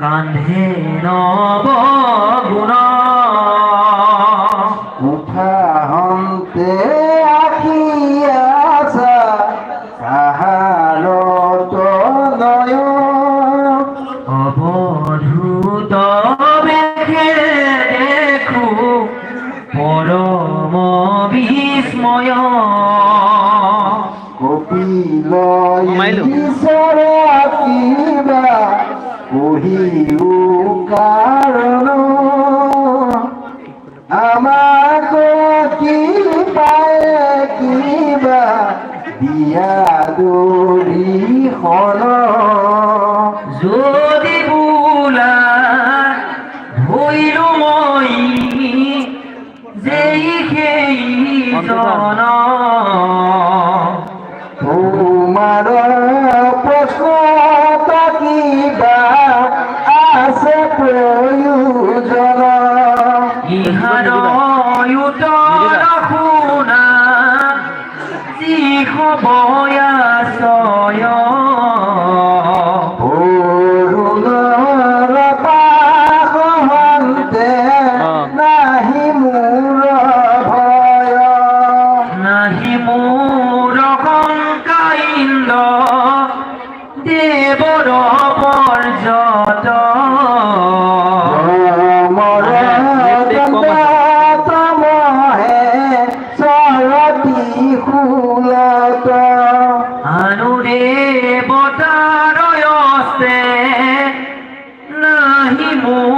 কান্ধে নব গুণ। যদি বোলা ধৰিলো মই যেই সেই জন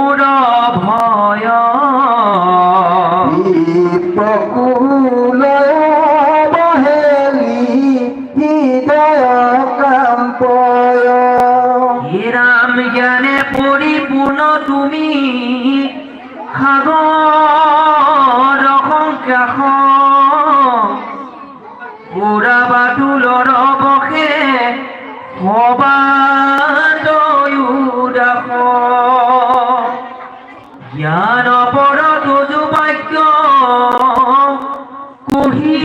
মোৰ ভয় প্ৰকুল বহেলি হৃদয় কাম্পয় ৰাম জ্ঞানে পৰিপূৰ্ণ তুমি। সাগৰ পৰ দুজু বাক্য কহি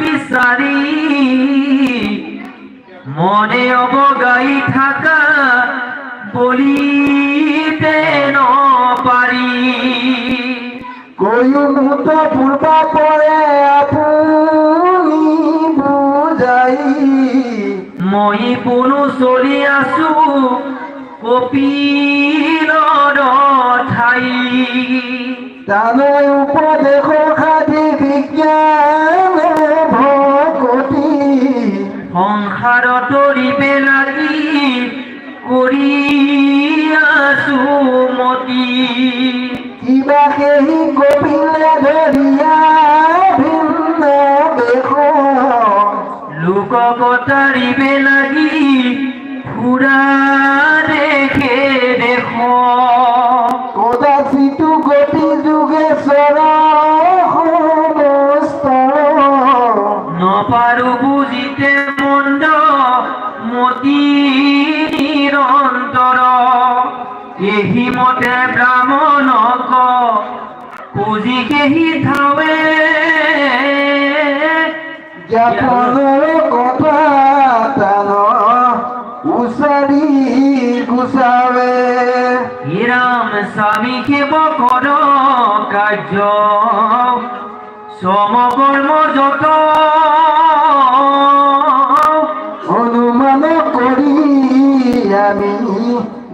বিচাৰি মনে অবগাই থাকা বলিতে নপাৰি কয়ুনুত পূৰ্বা পৰে আপুনি বুজাই মই কোনো চলি আছো কপিলৰ তালৈ উপদেশ সাধি বিজ্ঞান ভকতি সংসাৰ তৰিবে লাগি কৰি আছো মতি কিবা সেই কপিলে ধৰিয়া ভিন্ন দেশ লোক কটাৰিবে লাগি ফুৰা নপাৰো বুজিতে মন্দ মতি নিৰন্তৰ এহি মতে ব্ৰাহ্মণক পুজি কেহি থাৱে জাপানৰ কথা টান উচাৰি গুচাবে হিৰাম স্বামী সেৱ কৰ কাৰ্য সমকৰ্ম যত অনুমান কৰি আমি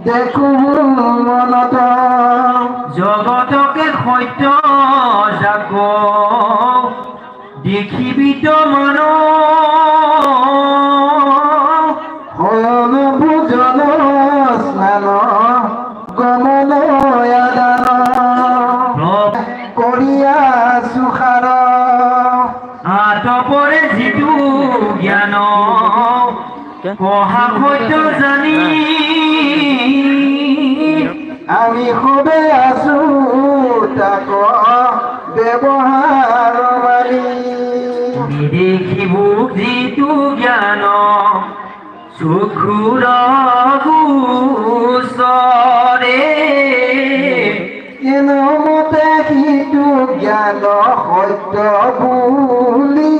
দেখো মনত জগতকে সত্য যাক দেখিবি তো শয়ন আতপৰে যিটো জ্ঞান। কহা সত্য জানি। আমি সবে আছো তাক ব্যৱহাৰ মানি বিদেশীবোৰ যিটো জ্ঞান। চকুৰ গোচৰে মতে সিটো জ্ঞান সত্য বুলি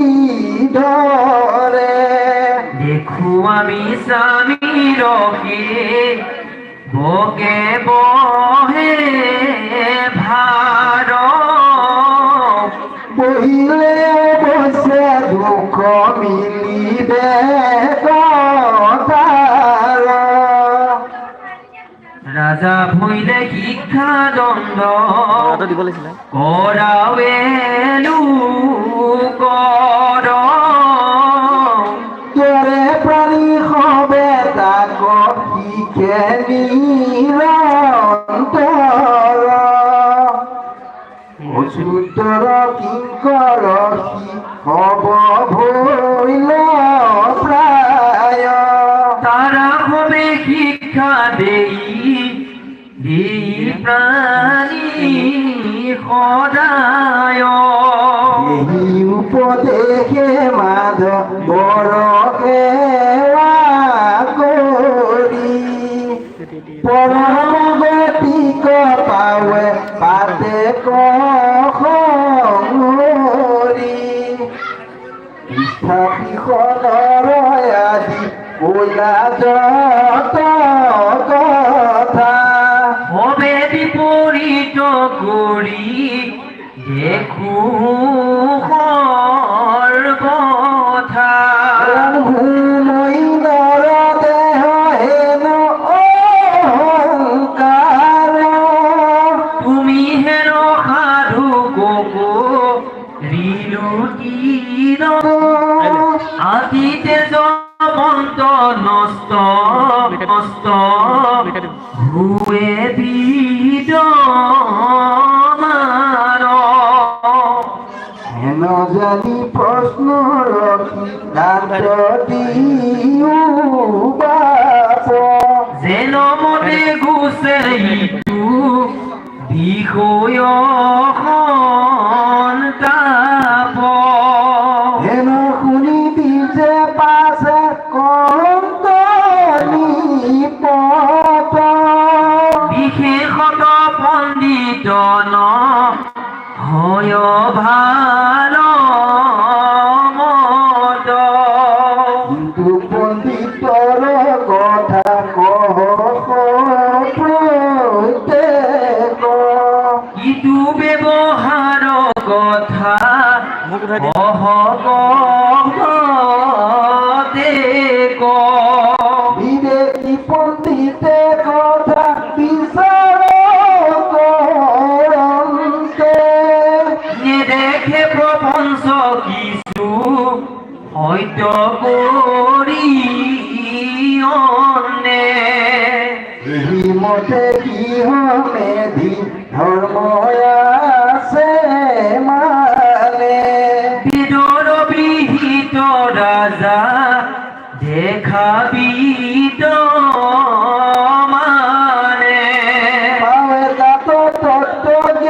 ধৰে দেখো আমি স্বামী ৰখে বকে বহে ভার বহিলে বসে দুঃখ মিলিবে রাজা ভইলে শিক্ষা দণ্ড কৰাৱেলো কৰ তোরে প্রাণী হবে তাক শিখে নিরন্তর। অসুতর কিঙ্কর হব ভৈল প্রায়। তারা হবে শিক্ষা দেই। সদায়। এই উপদেশে মাধ বৰকে কৰি পৰমগতিক পাৱে পাতে কৰি স্থাপিখনৰ আদি কলা যত বিদ মাৰ হেন জানি প্রশ্ন দাঁত দিও বাপ যেন মতে বিশেষত পণ্ডিত হয় ভালো পণ্ডিতৰ কথা কহ কিন্তু ইটো কিছু সত্য